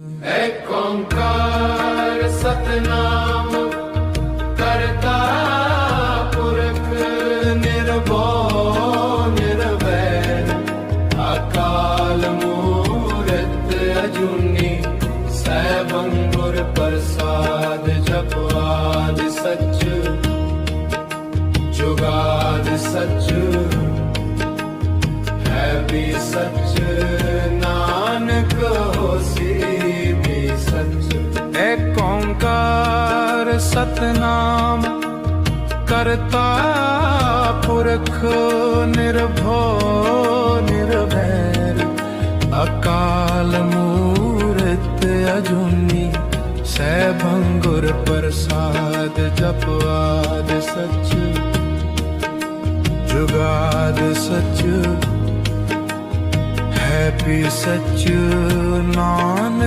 ਏਕ ਓੰਕਾਰ ਸਤਨਾਮ ਕਰਤਾ ਪੁਰਖ ਨਿਰਭਉ ਨਿਰਵੈਰ, ਅਕਾਲ ਮੂਰਤ ਅਜੂਨੀ, ਸੈਭੰ ਗੁਰ ਪ੍ਰਸਾਦ ਜਪਵਾਦ ਸੱਚ, ਜੁਗਾਦ ਸੱਚ, ਹੈ ਵੀ ਸੱਚ। ਸਤਨਾਮ ਕਰਤਾ ਪੁਰਖ ਨਿਰਭਉ ਨਿਰਵੈਰ, ਅਕਾਲ ਮੂਰਤ ਅਜੂਨੀ ਸੈਭੰ ਗੁਰ ਪ੍ਰਸਾਦ ਜਪਵਾਦ ਸੱਚ ਜੁਗਾਦ ਸੱਚ, ਹੈ ਵੀ ਨਾਨਕ